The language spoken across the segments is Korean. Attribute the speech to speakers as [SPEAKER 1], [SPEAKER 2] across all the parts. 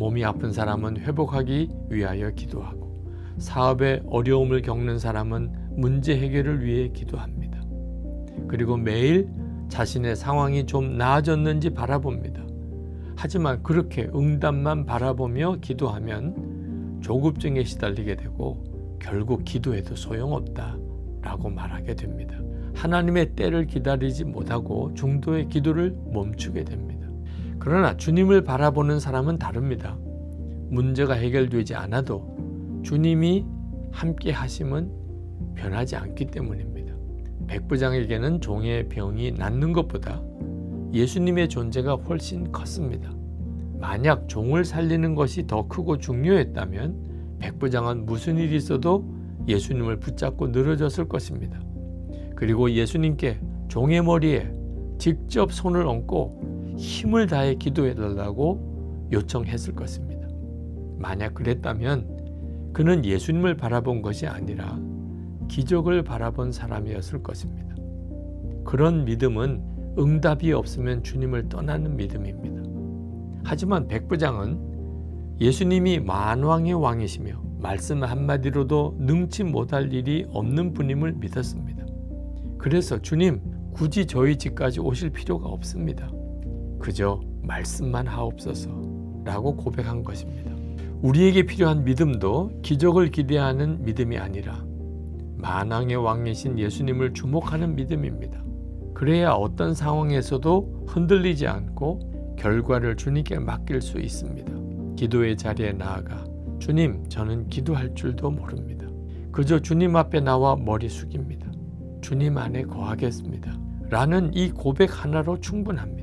[SPEAKER 1] 몸이 아픈 사람은 회복하기 위하여 기도하고 사업에 어려움을 겪는 사람은 문제 해결을 위해 기도합니다. 그리고 매일 자신의 상황이 좀 나아졌는지 바라봅니다. 하지만 그렇게 응답만 바라보며 기도하면 조급증에 시달리게 되고 결국 기도해도 소용없다 라고 말하게 됩니다. 하나님의 때를 기다리지 못하고 중도의 기도를 멈추게 됩니다. 그러나 주님을 바라보는 사람은 다릅니다. 문제가 해결되지 않아도 주님이 함께 하심은 변하지 않기 때문입니다. 백부장에게는 종의 병이 낫는 것보다 예수님의 존재가 훨씬 컸습니다. 만약 종을 살리는 것이 더 크고 중요했다면 백부장은 무슨 일이 있어도 예수님을 붙잡고 늘어졌을 것입니다. 그리고 예수님께 종의 머리에 직접 손을 얹고 힘을 다해 기도해 달라고 요청했을 것입니다. 만약 그랬다면 그는 예수님을 바라본 것이 아니라 기적을 바라본 사람이었을 것입니다. 그런 믿음은 응답이 없으면 주님을 떠나는 믿음입니다. 하지만 백부장은 예수님이 만왕의 왕이시며 말씀 한마디로도 능치 못할 일이 없는 분임을 믿었습니다. 그래서 주님, 굳이 저희 집까지 오실 필요가 없습니다. 그저 말씀만 하옵소서 라고 고백한 것입니다. 우리에게 필요한 믿음도 기적을 기대하는 믿음이 아니라 만왕의 왕이신 예수님을 주목하는 믿음입니다. 그래야 어떤 상황에서도 흔들리지 않고 결과를 주님께 맡길 수 있습니다. 기도의 자리에 나아가 주님, 저는 기도할 줄도 모릅니다. 그저 주님 앞에 나와 머리 숙입니다. 주님 안에 거하겠습니다. 라는 이 고백 하나로 충분합니다.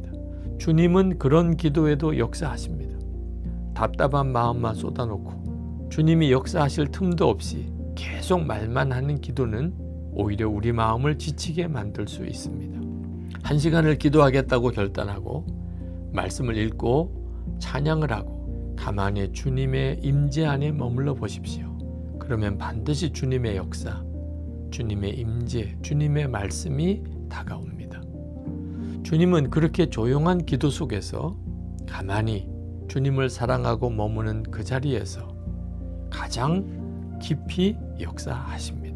[SPEAKER 1] 주님은 그런 기도에도 역사하십니다. 답답한 마음만 쏟아놓고 주님이 역사하실 틈도 없이 계속 말만 하는 기도는 오히려 우리 마음을 지치게 만들 수 있습니다. 한 시간을 기도하겠다고 결단하고 말씀을 읽고 찬양을 하고 가만히 주님의 임재 안에 머물러 보십시오. 그러면 반드시 주님의 역사, 주님의 임재, 주님의 말씀이 다가옵니다. 주님은 그렇게 조용한 기도 속에서 가만히 주님을 사랑하고 머무는 그 자리에서 가장 깊이 역사하십니다.